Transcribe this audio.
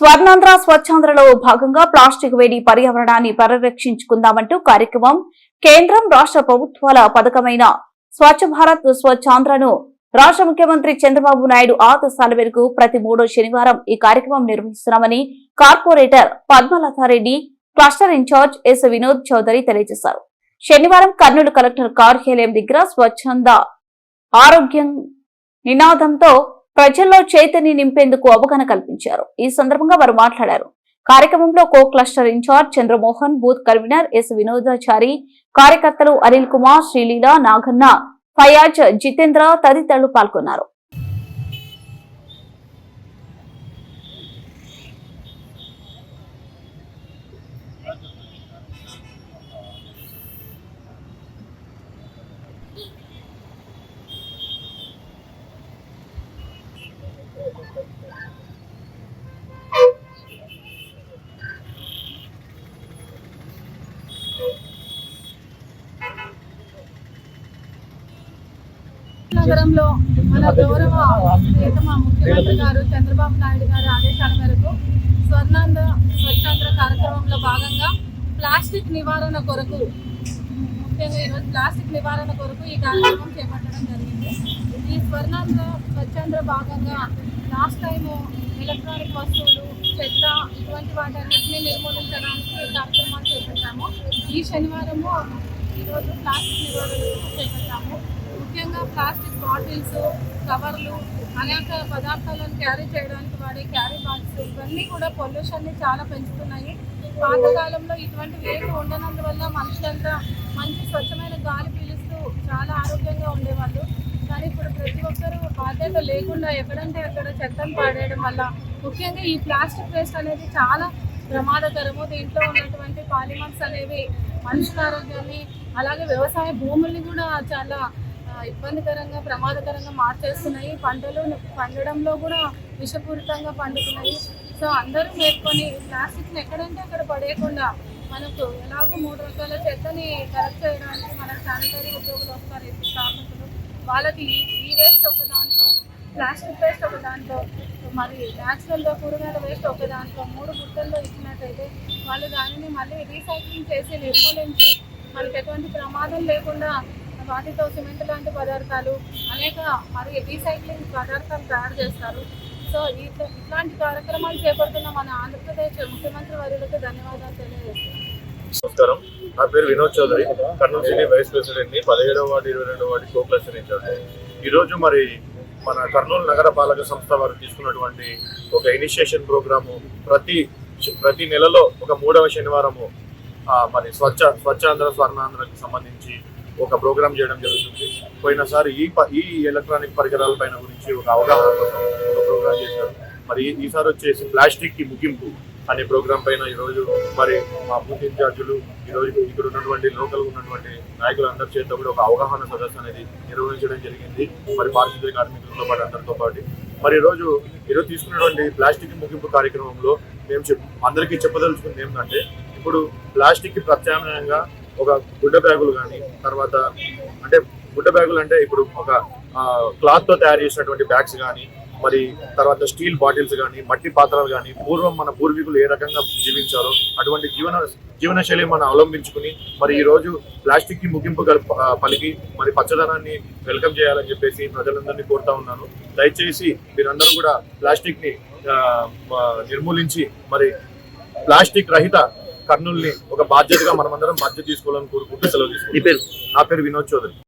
స్వర్ణాంధ్ర స్వచ్ఛాంధ్రలో భాగంగా ప్లాస్టిక్ వేడి పర్యావరణాన్ని పరిరక్షించుకుందామంటూ కార్యక్రమం కేంద్రం రాష్ట్ర ప్రభుత్వాల పథకమైన స్వచ్ఛ భారత్ స్వచ్ఛాంధ్రను రాష్ట్ర ముఖ్యమంత్రి చంద్రబాబు నాయుడు ఆదేశాల మేరకు ప్రతి మూడో శనివారం ఈ కార్యక్రమం నిర్వహిస్తున్నామని corporator Padmalathareddy cluster incharge S Vinod Chowdary తెలియజేశారు. శనివారం కర్నూలు కలెక్టర్ కార్యాలయం దగ్గర స్వచ్ఛంద ఆరోగ్యం నినాదంతో ప్రజల్లో చైతన్యం నింపేందుకు అవగాహన కల్పించారు. ఈ సందర్భంగా వారు మాట్లాడారు. కార్యక్రమంలో co cluster incharge Chandramohan booth convener S Vinodachari కార్యకర్తలు అనిల్ కుమార్ శ్రీలీల నాగన్న ఫయాజ్ జితేంద్ర తదితరులు పాల్గొన్నారు. నగరంలో మన గౌరవ ప్రియతమ ముఖ్యమంత్రి గారు చంద్రబాబు నాయుడు గారు ఆదేశాల మేరకు స్వర్ణాంధ్ర స్వచ్ఛాంధ్ర కార్యక్రమంలో భాగంగా ప్లాస్టిక్ నివారణ కొరకు ముఖ్యంగా ఈరోజు ప్లాస్టిక్ నివారణ కొరకు ఈ కార్యక్రమం చేపట్టడం జరిగింది. ఈ స్వర్ణాంధ్ర స్వచ్ఛాంధ్ర భాగంగా లాస్ట్ టైము ఎలక్ట్రానిక్ వస్తువులు చెత్త ఇటువంటి వాటన్నిటిని నిర్మూలించడానికి ఈ కార్యక్రమాలు చేపట్టాము. ఈ శనివారము ఈరోజు ప్లాస్టిక్ నివారణ చేపట్టాము. ముఖ్యంగా ప్లాస్టిక్ బాటిల్స్ కవర్లు అనేక పదార్థాలను క్యారీ చేయడానికి వాడే క్యారీ బాక్స్ ఇవన్నీ కూడా పొల్యూషన్ని చాలా పెంచుతున్నాయి. పాతకాలంలో ఇటువంటివి ఏమి ఉండనందువల్ల మనుషులంతా మంచి స్వచ్ఛమైన గాలి పీలుస్తూ చాలా ఆరోగ్యంగా ఉండేవాళ్ళు. కానీ ఇప్పుడు ప్రతి ఒక్కరూ బాధ్యత లేకుండా ఎక్కడంటే అక్కడ చెత్తను పాడేయడం వల్ల ముఖ్యంగా ఈ ప్లాస్టిక్ వేస్ట్ అనేది చాలా ప్రమాదకరము. దీంట్లో ఉన్నటువంటి పాలిమర్స్ అనేవి మనుషుల ఆరోగ్యాన్ని అలాగే వ్యవసాయ భూముల్ని కూడా చాలా ఇబ్బందికరంగా ప్రమాదకరంగా మార్చేస్తున్నాయి. పంటలు పండడంలో కూడా విషపూరితంగా పండుతున్నాయి. సో అందరూ మేల్కొని ప్లాస్టిక్ని ఎక్కడంటే అక్కడ పడేయకుండా మనకు ఎలాగో మూడు రకాల చెత్తని కరెక్ట్ చేయడానికి మన శానిటరీ ఉద్యోగులు వస్తారు. ఇప్పుడు కార్మికులు. వాళ్ళకి ఈ- వేస్ట్ ఒక దాంట్లో ప్లాస్టిక్ వేస్ట్ ఒక దాంట్లో మరి న్యాచురల్గా కూరగాయల వేస్ట్ ఒక దాంట్లో మూడు గుట్టల్లో ఇచ్చినట్టయితే వాళ్ళు దానిని మళ్ళీ రీసైక్లింగ్ చేసి నిర్మూలించి మనకి ఎటువంటి ప్రమాదం లేకుండా వాటితో సిమెంట్ లాంటి పదార్థాలు అనేక మరి రీసైక్లింగ్ పదార్థాలు తయారు చేస్తారు. సో ఇట్లా ఇట్లాంటి కార్యక్రమాలు చేపడుతున్న మన ఆంధ్రప్రదేశ్ ముఖ్యమంత్రి వర్యులకు ధన్యవాదాలు తెలియజేస్తున్నాను. నమస్కారం. నా పేరు వినోద్ చౌదరి. కర్నూలు సిటీ వైస్ ప్రెసిడెంట్ని పదిహేడవ వార్డు ఇరవై రెండవ వార్డు కో క్లస్టర్ ఇన్ఛార్జ్ మరి మన కర్నూలు నగర పాలక సంస్థ వారు తీసుకున్నటువంటి ఒక ఇనిషియేషన్ ప్రోగ్రాము ప్రతి ప్రతి నెలలో ఒక మూడవ శనివారము మరి స్వచ్ఛ స్వచ్ఛాంధ్ర స్వర్ణాంధ్రకు సంబంధించి ఒక ప్రోగ్రామ్ చేయడం జరుగుతుంది. పోయినసారి ఈ ప- ఈ ఎలక్ట్రానిక్ పరికరాల పైన గురించి ఒక అవగాహన కోసం ఒక ప్రోగ్రామ్ చేశారు. మరి ఈసారి వచ్చేసి ప్లాస్టిక్కి ముగింపు అనే ప్రోగ్రామ్ పైన ఈరోజు మరి మా బూత్ ఇన్ఛార్జీలు ఈరోజు ఇక్కడ ఉన్నటువంటి లోకల్ ఉన్నటువంటి నాయకులు అందరి చేత కూడా ఒక అవగాహన సదస్సు అనేది నిర్వహించడం జరిగింది. మరి పారిశుద్ధ్య కార్మికులతో పాటు అందరితో పాటు. మరి ఈరోజు ఈరోజు తీసుకున్నటువంటి ప్లాస్టిక్ ముగింపు కార్యక్రమంలో మేము చెప్ అందరికీ చెప్పదలుచుకుంది ఏంటంటే ఇప్పుడు ప్లాస్టిక్కి ప్రత్యామ్నాయంగా ఒక గుడ్డ బ్యాగులు కానీ తర్వాత అంటే గుడ్డ బ్యాగులు అంటే ఇప్పుడు ఒక క్లాత్తో తయారు చేసినటువంటి బ్యాగ్స్ కానీ మరి తర్వాత స్టీల్ బాటిల్స్ కానీ మట్టి పాత్రలు కానీ పూర్వం మన పూర్వీకులు ఏ రకంగా జీవించారో అటువంటి జీవన జీవనశైలి మనం అవలంబించుకుని మరి ఈ రోజు ప్లాస్టిక్కి ముగింపు గల- పలికి మరి పచ్చదనాన్ని వెల్కమ్ చేయాలని చెప్పేసి ప్రజలందరినీ కోరుతా ఉన్నాను. దయచేసి మీరందరూ కూడా ప్లాస్టిక్ని నిర్మూలించి మరి ప్లాస్టిక్ రహిత కర్నూల్ని ఒక బాధ్యతగా మనమందరం బాధ్యత తీసుకోవాలని కోరుకుంటూ సెలవు తీసుకుంటాం నా పేరు వినోద్ చౌదరి.